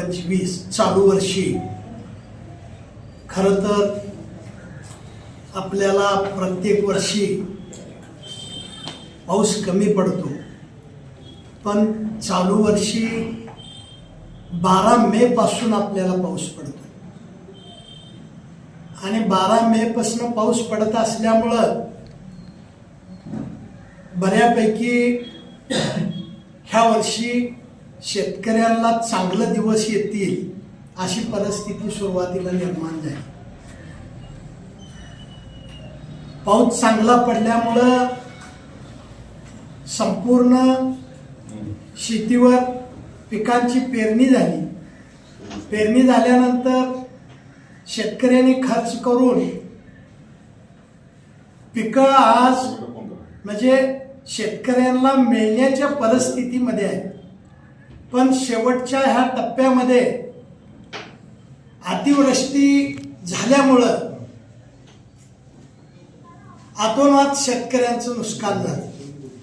पंचवीस चालू वर्षी. खरं तर आपल्याला प्रत्येक वर्षी पाऊस कमी पडतो. पण चालू वर्षी बारा मे पासून आपल्याला पाऊस पडतो. आणि बारा मे पासून पाऊस पडत असल्यामुळं बऱ्यापैकी ह्या वर्षी शेतकऱ्यांना चांगले दिवस येतील अशी परिस्थिती सुरुवातीला निर्माण झाली. पाऊस चांगला पडल्यामुळं संपूर्ण शेतीवर पिकांची पेरणी झाली. पेरणी झाल्यानंतर शेतकऱ्यांनी खर्च करून पिकं आज म्हणजे शेतकऱ्यांना मिळण्याच्या परिस्थितीमध्ये आहे पण शेवटच्या ह्या टप्प्यामध्ये अतिवृष्टी झाल्यामुळं आतोनात शेतकऱ्यांचं नुकसान झालं.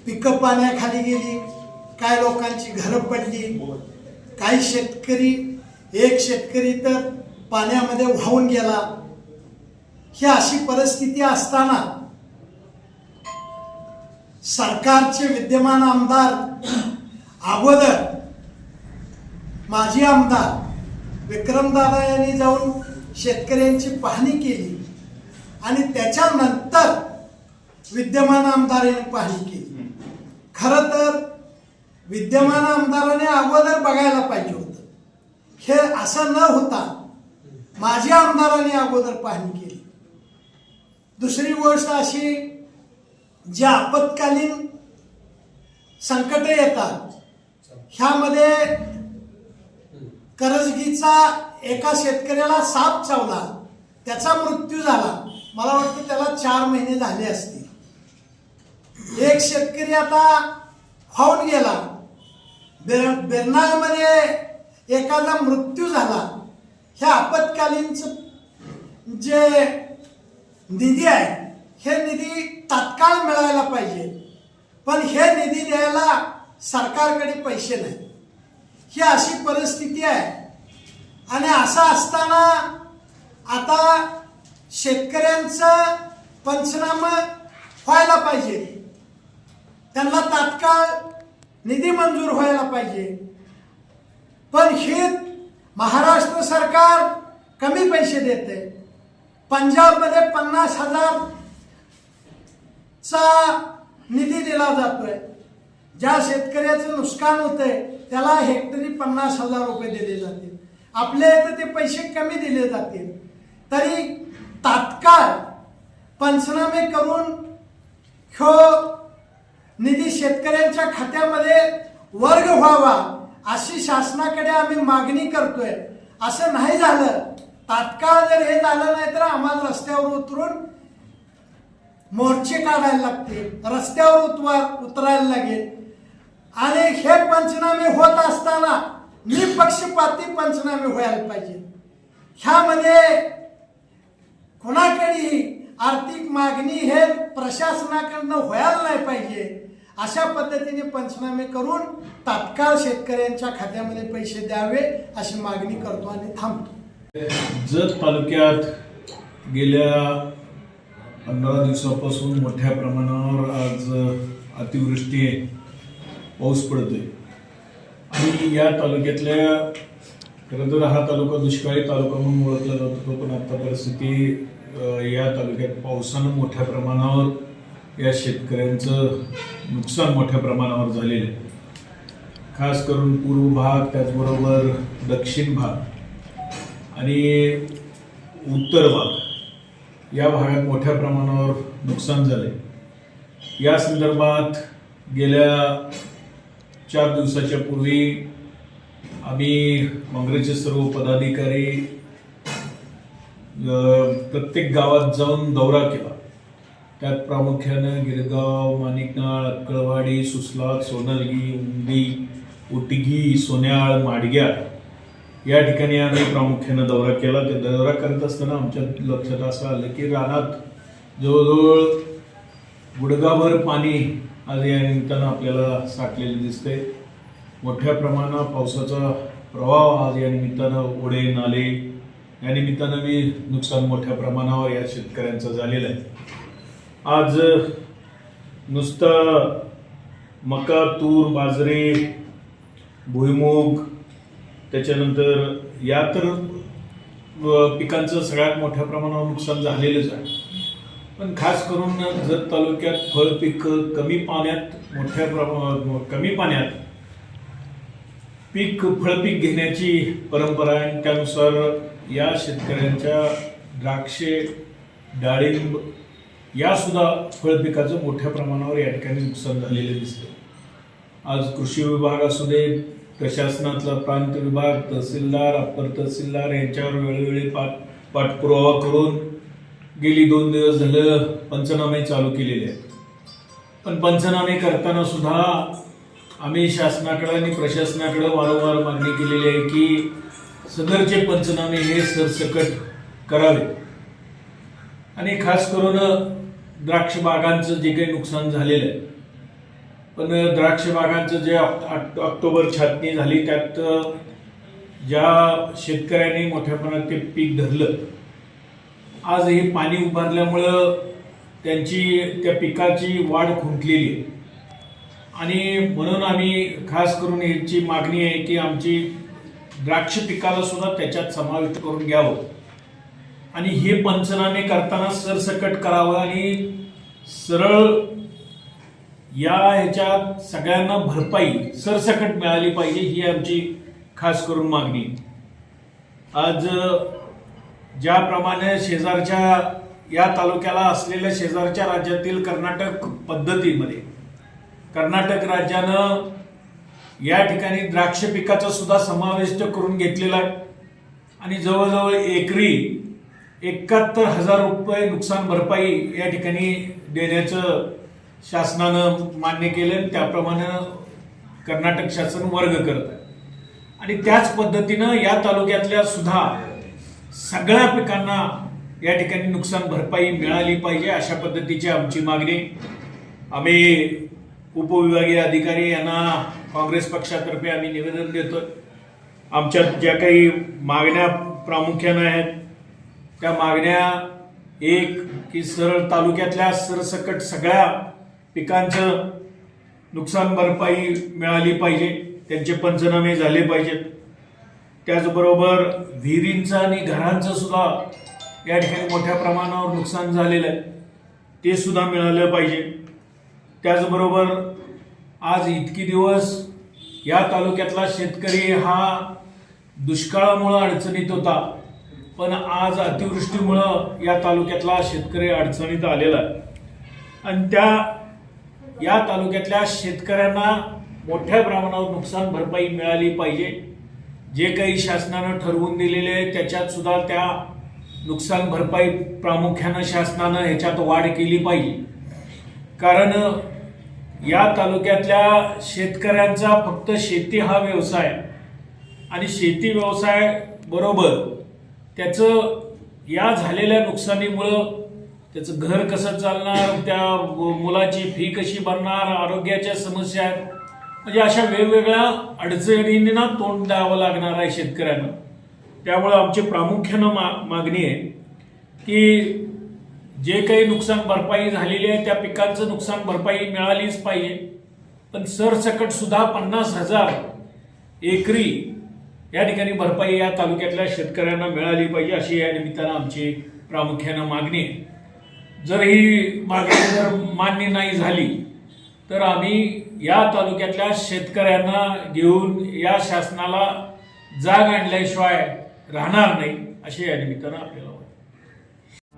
पिकं पाण्याखाली गेली काय लोकांची घरं पडली काही शेतकरी एक शेतकरी तर पाण्यामध्ये वाहून गेला. ही अशी परिस्थिती असताना सरकारचे विद्यमान आमदार अगोदर माजी आमदार विक्रमदादा यांनी जाऊन शेतकऱ्यांची पाहणी केली आणि त्याच्यानंतर विद्यमान आमदारांनी पाहणी केली. खरं तर विद्यमान आमदाराने अगोदर बघायला पाहिजे होतं. हे असं न होता माझ्या आमदारांनी अगोदर पाहणी केली. दुसरी गोष्ट अशी जी आपत्कालीन संकट येतात ह्यामध्ये करजगीचा एका शेतकऱ्याला साप चावला त्याचा मृत्यू झाला. मला वाटतं त्याला चार महिने झाले असतील. एक शेतकरी आता होऊन गेला. बेर बेरनाळमध्ये एखादा मृत्यू झाला. ह्या आपत्कालीनचं जे निधी आहे हे निधी तात्काळ मिळायला पाहिजे. पण हे निधी द्यायला सरकारकडे पैसे नाही ही अशी परिस्थिती आहे. आणि असं असताना आता शेतकऱ्यांचं पंचनामा व्हायला पाहिजे. त्यांना तात्काळ निधी मंजूर व्हायला पाहिजे. पण हे महाराष्ट्र सरकार कमी पैसे देते. पंजाबमध्ये पन्नास हजार चा निधी दिला जातोय. ज्या शेतकऱ्याचं नुकसान होतंय त्याला हेक्टरी पन्नास हजार रुपये दिले जातील. आपल्या इथं ते पैसे कमी दिले जातील. तरी तात्काळ पंचनामे करून ह्यो निधी शेतकऱ्यांच्या खात्यामध्ये वर्ग व्हावा अशी शासनाकडे आम्ही मागणी करतोय. असं नाही झालं. तात्काळ जर हे झालं नाही तर आम्हाला रस्त्यावर उतरून मोर्चे काढायला लागतील. रस्त्यावर उतवा उतरायला लागेल. आणि हे पंचनामे होत असताना निपक्षपाती पंचनामे व्हायला पाहिजे. ह्यामध्ये कोणाकडेही आर्थिक मागणी हे प्रशासनाकडनं व्हायला नाही पाहिजे अशा पद्धतीने पंचनामे करून तात्काळ शेतकऱ्यांच्या खात्यामध्ये पैसे द्यावे अशी मागणी करतो आणि थांबतो. जत तालुक्यात गेल्या पंधरा दिवसापासून मोठ्या प्रमाणावर आज अतिवृष्टी आहे. पाऊस पडतोय. आणि या तालुक्यातल्या खरं तर हा तालुका दुष्काळी तालुका म्हणून ओळखला जातो पण आता परिस्थिती या तालुक्यात पावसानं मोठ्या प्रमाणावर या शेतकऱ्यांचं नुकसान मोठ्या प्रमाणावर झालेलं आहे. खास करून पूर्व भाग त्याचबरोबर दक्षिण भाग आणि उत्तर भाग या भागात मोठ्या प्रमाणावर नुकसान झाले या संदर्भात गेल्या चार दिवसाच्या पूर्वी आम्ही काँग्रेसचे सर्व पदाधिकारी प्रत्येक गावात जाऊन दौरा केला. त्यात प्रामुख्यानं गिरगाव माणिकनाळ अक्कळवाडी सुसलाग सोनलगी उंदी उटगी सोन्याळ माडग्या या ठिकाणी आम्ही प्रामुख्यानं दौरा केला. त्या दौरा करत असताना आमच्या लक्षात असं आलं की रानात जवळजवळ गुडगाभर पाणी आज या निमित्तानं आपल्याला साठलेलं दिसतंय. मोठ्या प्रमाणात पावसाचा प्रवाह आज या निमित्तानं ओढे नाले या निमित्तानं मी नुकसान मोठ्या प्रमाणावर या शेतकऱ्यांचं झालेलं आहे. आज नुसता मका तूर बाजरी भुईमूग त्याच्यानंतर या तर पिकांचं सगळ्यात मोठ्या प्रमाणावर नुकसान झालेलंच आहे. पण खास करून जत तालुक्यात फळ पिकं कमी पाण्यात मोठ्या प्रमाणात कमी पाण्यात पीक फळपीक घेण्याची परंपरा आहे. आणि त्यानुसार या शेतकऱ्यांच्या द्राक्षे डाळिंब यासुद्धा फळपिकाचं मोठ्या प्रमाणावर या ठिकाणी नुकसान झालेलं दिसतं. आज कृषी विभाग असू दे प्रशासनातला प्रांत विभाग तहसीलदार अप्पर तहसीलदार यांच्यावर वेळोवेळी पाठ पाठपुरावा करून गेली दोन दिवस झालं पंचनामे चालू केलेले आहेत. पण पंचनामे करताना सुद्धा आम्ही शासनाकडं आणि प्रशासनाकडं वारंवार मागणी केलेली आहे की सदरचे पंचनामे हे सरसकट करावे. आणि खास करून द्राक्ष बागांचं जे काही नुकसान झालेलं आहे. पण द्राक्ष बागांचं जे ऑक्टोबर छाटणी झाली त्यात ज्या शेतकऱ्यांनी मोठ्या प्रमाणात ते पीक धरलं आज हे पाणी उभारल्यामुळं त्यांची त्या पिकाची वाढ खुंटलेली आहे. आणि म्हणून आम्ही खास करून याची मागणी आहे की आमची द्राक्ष पिकाला सुद्धा त्याच्यात समाविष्ट करून घ्यावं. आणि हे पंचनामे करताना सरसकट करावं आणि सरळ या ह्याच्यात सगळ्यांना भरपाई सरसकट मिळाली पाहिजे ही आमची खास करून मागणी आज ज्याप्रमाणे शेजारच्या या तालुक्याला असलेल्या शेजारच्या राज्यातील कर्नाटक पद्धतीमध्ये कर्नाटक राज्यानं या ठिकाणी द्राक्ष पिकाचा सुद्धा समाविष्ट करून घेतलेला आहे. आणि जवळजवळ एकरी एकाहत्तर हजार रुपये नुकसान भरपाई या ठिकाणी देण्याचं शासनानं मान्य केलं आणि त्याप्रमाणे कर्नाटक शासन वर्ग करत आहे. आणि त्याच पद्धतीनं या तालुक्यातल्या सुद्धा सगळ्या पिकांना या ठिकाणी नुकसान भरपाई मिळाली पाहिजे अशा पद्धतीची आमची मागणी. आम्ही उपविभागीय अधिकारी यांना काँग्रेस पक्षातर्फे आम्ही निवेदन देतो आमच्यात ज्या काही मागण्या प्रामुख्यानं आहेत त्या मागण्या एक की सरळ तालुक्यातल्या सरसकट सगळ्या पिकांचं नुकसान भरपाई मिळाली पाहिजे त्यांचे पंचनामे झाले पाहिजेत. त्याचबरोबर विहिरींचं आणि घरांचं सुद्धा या ठिकाणी मोठ्या प्रमाणावर नुकसान झालेलं आहे. ते सुद्धा मिळालं पाहिजे. त्याचबरोबर आज इतकी दिवस या तालुक्यातला शेतकरी हा दुष्काळामुळं अडचणीत होता. पण आज अतिवृष्टीमुळं या तालुक्यातला शेतकरी अडचणीत आलेला आहे. आणि त्या या तालुक्यातल्या शेतकऱ्यांना मोठ्या प्रमाणावर नुकसान भरपाई मिळाली पाहिजे. जे काही शासनानं ठरवून दिलेले आहे त्याच्यात सुद्धा त्या नुकसान भरपाई प्रामुख्यानं शासनानं ह्याच्यात वाढ केली पाहिजे. कारण या तालुक्यातल्या शेतकऱ्यांचा फक्त शेती हा व्यवसाय आणि शेती व्यवसाय बरोबर त्याचं या झालेल्या नुकसानीमुळं त्याचं घर कसं चालणार त्या मुलाची फी कशी भरणार आरोग्याच्या समस्या आहेत म्हणजे अशा वेगवेगळ्या अडचणींना तोंड द्यावं लागणार आहे शेतकऱ्यांना. त्यामुळं आमची प्रामुख्यानं मा मागणी आहे की जे काही नुकसान भरपाई झालेली आहे त्या पिकांचं नुकसान भरपाई मिळालीच पाहिजे. पण सरसकट सुद्धा पन्नास हजार एकरी या ठिकाणी भरपाई या तालुक्यातल्या शेतकऱ्यांना मिळाली पाहिजे अशी या निमित्तानं आमची प्रामुख्यानं मागणी आहे. जर ही मागणी जर मान्य नाही झाली तर आम्ही या तालुक्यातल्या शेतकऱ्यांना घेऊन या शासनाला जाग आणल्याशिवाय राहणार नाही अशी या निमित्तानं आपल्याला वाटतं.